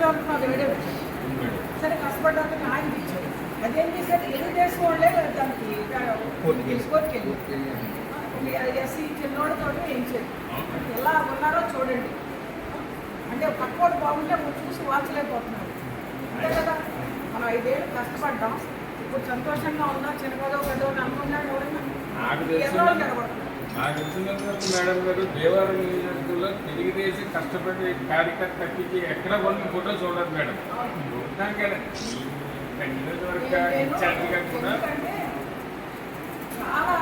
స్త్రీలో కూర్చుంటారు మాకు వేడే వచ్చారు సరే కష్టపడ్డానికి ఆయన ఇచ్చారు అదేం చేశారు తెలుగుదేశం వాళ్ళే దానికి కోర్టుకెళ్ళి ఎస్సీ చిన్నోడితో ఏం చేయదు ఎలా ఉన్నారో చూడండి. అంటే పక్కోడు బాగుంటే మనం చూసి వాల్చలేకపోతున్నారు అంతే కదా? మనం ఐదేళ్ళు కష్టపడ్డాం. ఇప్పుడు సంతోషంగా ఉన్నా చిన్నగదో పెద్దో అనుకున్నాడు ఎవరైనా నాకు ఎన్నో తెలిసిన నిలబడుతున్నారు నాకు తెలిసినంత వరకు మేడం గారు దేవాలయం నియోజకవర్గంలో తెలుగుదేశం కష్టపడి కార్యకర్తకి ఎక్కడ కొన్ని ఫోటో చూడదు మేడం. చూడటాం కదా నియోజకవర్గ ఇన్ఛార్జిగా కూడా చాలా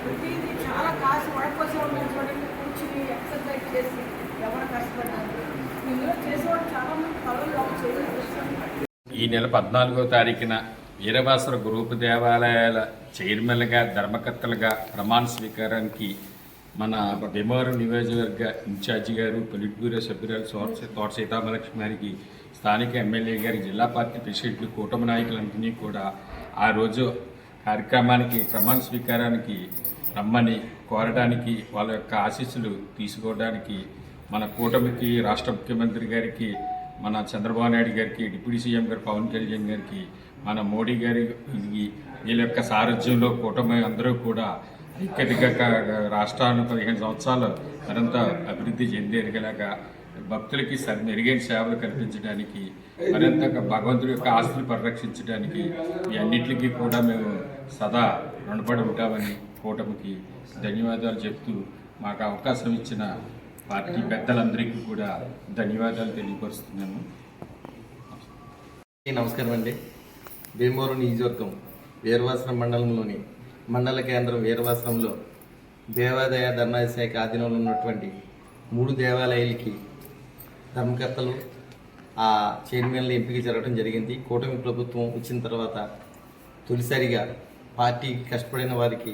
ప్రతిదీ చాలా కాసు వాడుకోసం ఉన్నాయి చూడండి కూర్చుని ఎక్సర్సైజ్ చేసి ఎవరు కష్టపడ్డారు ఇందులో చేసేవాళ్ళు చాలా మంది కళలు ఒక చేయలేదు ఈ నెల పద్నాలుగో తారీఖున వీరవాసుర గ్రూప్ దేవాలయాల చైర్మన్లుగా ధర్మకర్తలుగా ప్రమాణ స్వీకారానికి మన భీమవరం నియోజకవర్గ ఇన్ఛార్జి గారు పొలిట్ బ్యూరో సభ్యురాలు తోట తోట సీతామలక్ష్మి గారికి స్థానిక ఎమ్మెల్యే గారి జిల్లా పార్టీ ప్రెసిడెంట్లు కూటమి నాయకులందరినీ కూడా ఆ రోజు కార్యక్రమానికి ప్రమాణ స్వీకారానికి రమ్మని కోరడానికి వాళ్ళ యొక్క ఆశీస్సులు తీసుకోవడానికి మన కూటమికి రాష్ట్ర ముఖ్యమంత్రి గారికి మన చంద్రబాబు నాయుడు గారికి డిప్యూటీ సీఎం గారు పవన్ కళ్యాణ్ గారికి మన మోడీ గారి వీళ్ళ యొక్క సారథ్యంలో కూటమి అందరూ కూడా ఐక్యతగా రాష్ట్రాన్ని పదిహేను సంవత్సరాలు మరింత అభివృద్ధి చెందేలాగా భక్తులకి సరి మెరుగైన సేవలు కల్పించడానికి మరింత భగవంతుడి యొక్క ఆస్తులు పరిరక్షించడానికి ఈ అన్నిటికీ కూడా మేము సదా రుణపడి ఉంటామని కూటమికి ధన్యవాదాలు చెప్తూ మాకు అవకాశం ఇచ్చిన పార్టీ పెద్దలందరికీ కూడా ధన్యవాదాలు తెలియపరుస్తున్నాను. నమస్కారం అండి. భీమవరం నియోజకవర్గం వీరవాసనం మండలంలోని మండల కేంద్రం వీరవాసనంలో దేవాదాయ ధర్మాదాయ శాఖ ఆధీనంలో ఉన్నటువంటి మూడు దేవాలయాలకి ధర్మకర్తలు ఆ చైర్మన్లు ఎంపిక జరగడం జరిగింది. కూటమి ప్రభుత్వం వచ్చిన తర్వాత తొలిసారిగా పార్టీకి కష్టపడిన వారికి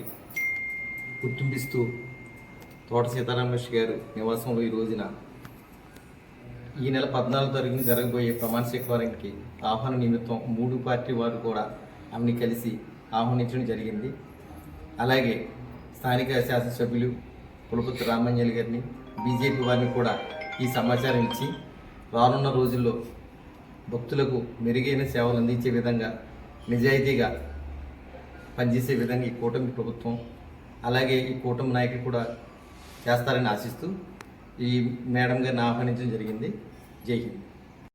గుర్తింపిస్తూ తోట సీతారామేష్ గారు నివాసంలో ఈ రోజున ఈ నెల పద్నాలుగు తారీఖున జరగబోయే ప్రమాణ స్వీకారానికి ఆహ్వాన నిమిత్తం మూడు పార్టీ వారు కూడా ఆమెని కలిసి ఆహ్వానించడం జరిగింది. అలాగే స్థానిక శాసనసభ్యులు పులపతి రామంజలి గారిని బీజేపీ వారిని కూడా ఈ సమాచారం ఇచ్చి రానున్న రోజుల్లో భక్తులకు మెరుగైన సేవలు అందించే విధంగా నిజాయితీగా పనిచేసే విధంగా ఈ కూటమి ప్రభుత్వం అలాగే ఈ కూటమి నాయకులు కూడా చేస్తారని ఆశిస్తూ ఈ మేడం గారిని ఆహ్వానించడం జరిగింది. జై హింద్.